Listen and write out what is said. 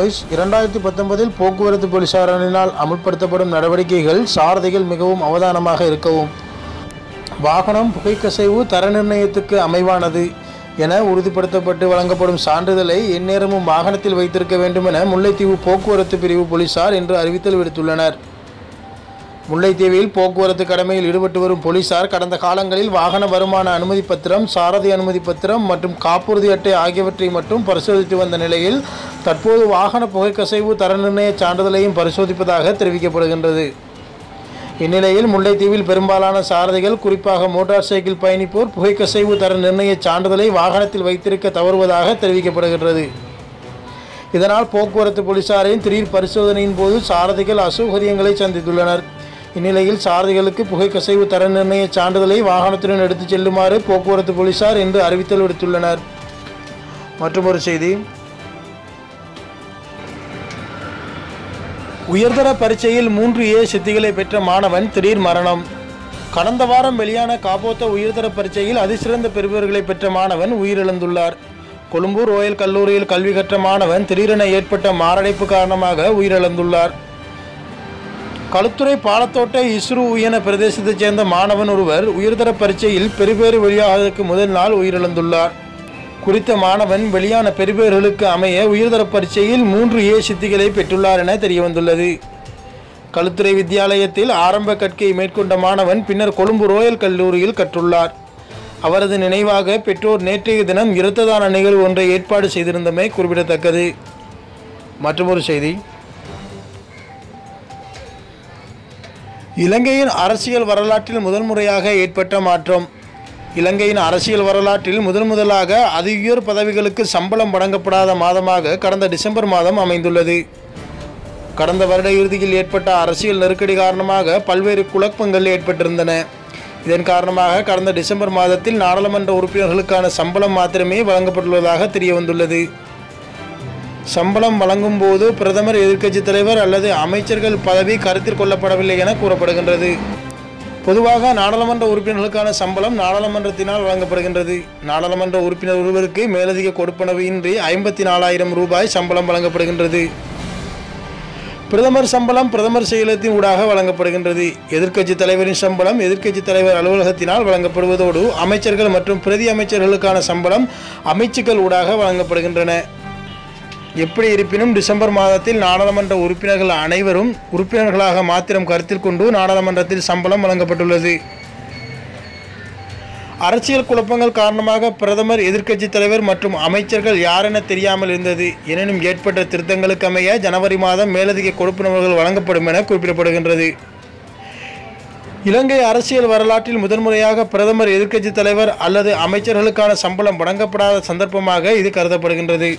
இரண்டாயிரத்தி பத்தொன்பதில் போக்குவரத்து போலீசாரினால் அமுல்படுத்தப்படும் நடவடிக்கைகள் சாரதிகள் மிகவும் அவதானமாக இருக்கவும். வாகனம் புகைக்கசைவு தர நிர்ணயத்துக்கு அமைவானது என உறுதிப்படுத்தப்பட்டு வழங்கப்படும் சான்றிதழை எந்நேரமும் வாகனத்தில் வைத்திருக்க வேண்டும் என முல்லைத்தீவு போக்குவரத்து பிரிவு போலீசார் இன்று அறிவித்தல் விடுத்துள்ளனர். முல்லைத்தீவில் போக்குவரத்து கடமையில் ஈடுபட்டு வரும் போலீசார் கடந்த காலங்களில் வாகன வருமான அனுமதி பத்திரம் சாரதி அனுமதி பத்திரம் மற்றும் காப்புறுதி அட்டை ஆகியவற்றை மட்டும் பரிசோதித்து வந்த நிலையில் தற்போது வாகன புகைக்கசைவு தர நிர்ணய சான்றிதழையும் பரிசோதிப்பதாக தெரிவிக்கப்படுகின்றது. இந்நிலையில் முல்லைத்தீவில் பெரும்பாலான சாரதிகள் குறிப்பாக மோட்டார் சைக்கிள் பயணிப்போர் புகைக்கசைவு தர நிர்ணய சான்றிதழை வாகனத்தில் வைத்திருக்க தவறுவதாக தெரிவிக்கப்படுகின்றது. இதனால் போக்குவரத்து போலீசாரின் திடீர் பரிசோதனையின் போது சாரதிகள் அசௌகரியங்களை சந்தித்துள்ளனர். இந்நிலையில் சாரதிகளுக்கு புகைக்கசைவு தர நிர்ணய சான்றிதழை வாகனத்துடன் எடுத்துச் செல்லுமாறு போக்குவரத்து போலீசார் இன்று அறிவித்தல் விடுத்துள்ளனர். மற்றொரு செய்தி. உயர்தர பரீட்சையில் மூன்று ஏ சித்திகளை பெற்ற மாணவன் திடீர் மரணம். கடந்த வாரம் வெளியான காபோத்த உயர்தர பரீட்சையில் அதிசிறந்த பெறுபவர்களை பெற்ற மாணவன் உயிரிழந்துள்ளார். கொழும்பூர் ரோயல் கல்லூரியில் கல்வி கற்ற மாணவன் திடீரென ஏற்பட்ட மாரடைப்பு காரணமாக உயிரிழந்துள்ளார். களுத்துறை பாலத்தோட்டை இஸ்ரோ உயன பிரதேசத்தைச் சேர்ந்த மாணவன் ஒருவர் உயர்தர பரீட்சையில் பெறுபேறு வெளியாவதற்கு முதல் நாள் உயிரிழந்துள்ளார். குறித்த மாணவன் வெளியான பெறுபேறுகளுக்கு அமைய உயர்தர பரீட்சையில் மூன்று ஏ சித்திகளை பெற்றுள்ளார் என தெரியவந்துள்ளது. களுத்துறை வித்தியாலயத்தில் ஆரம்ப கற்கையை மேற்கொண்ட மாணவன் பின்னர் கொழும்பு ரோயல் கல்லூரியில் கற்றுள்ளார். அவரது நினைவாக பெற்றோர் நேற்றைய தினம் இரத்ததான நிகழ்வு ஒன்றை ஏற்பாடு செய்திருந்தமை குறிப்பிடத்தக்கது. மற்றொரு செய்தி இலங்கையின் அரசியல் வரலாற்றில் முதல் முறையாக ஏற்பட்ட மாற்றம். இலங்கையின் அரசியல் வரலாற்றில் முதன் முதலாக அதியுயர் பதவிகளுக்கு சம்பளம் வழங்கப்படாத மாதமாக கடந்த டிசம்பர் மாதம் அமைந்துள்ளது. கடந்த வருட இறுதியில் ஏற்பட்ட அரசியல் நெருக்கடி காரணமாக பல்வேறு குழப்பங்கள் ஏற்பட்டிருந்தன. இதன் காரணமாக கடந்த டிசம்பர் மாதத்தில் நாடாளுமன்ற உறுப்பினர்களுக்கான சம்பளம் மாத்திரமே வழங்கப்பட்டுள்ளதாக தெரிய வந்துள்ளது சம்பளம் வழங்கும் போது பிரதமர் எதிர்க்கட்சித் தலைவர் அல்லது அமைச்சர்கள் பதவி கருத்தில் கொள்ளப்படவில்லை என கூறப்படுகின்றது. பொதுவாக நாடாளுமன்ற உறுப்பினர்களுக்கான சம்பளம் நாடாளுமன்றத்தினால் வழங்கப்படுகின்றது. நாடாளுமன்ற உறுப்பினர் ஒருவருக்கு மேலதிக கொடுப்பனவு இன்றி ஐம்பத்தி நாலாயிரம் ரூபாய் சம்பளம் வழங்கப்படுகின்றது. பிரதமர் சம்பளம் பிரதமர் செயலகத்தின் ஊடாக வழங்கப்படுகின்றது. எதிர்க்கட்சி தலைவரின் சம்பளம் எதிர்க்கட்சி தலைவர் அலுவலகத்தினால் வழங்கப்படுவதோடு அமைச்சர்கள் மற்றும் பிரதி அமைச்சர்களுக்கான சம்பளம் அமைச்சுக்கள் ஊடாக வழங்கப்படுகின்றன. எப்படி இருப்பினும் டிசம்பர் மாதத்தில் நாடாளுமன்ற உறுப்பினர்கள் அனைவரும் உறுப்பினர்களாக மாத்திரம் கருத்தில் கொண்டு நாடாளுமன்றத்தில் சம்பளம் வழங்கப்பட்டுள்ளது. அரசியல் குழப்பங்கள் காரணமாக பிரதமர் எதிர்க்கட்சி தலைவர் மற்றும் அமைச்சர்கள் யாரென தெரியாமல் இருந்தது. எனினும் ஏற்பட்ட திருத்தங்களுக்கு அமைய ஜனவரி மாதம் மேலதிக கொடுப்பனவர்கள் வழங்கப்படும் என குறிப்பிடப்படுகின்றது. இலங்கை அரசியல் வரலாற்றில் முதன்முறையாக பிரதமர் எதிர்க்கட்சி தலைவர் அல்லது அமைச்சர்களுக்கான சம்பளம் வழங்கப்படாத சந்தர்ப்பமாக இது கருதப்படுகின்றது.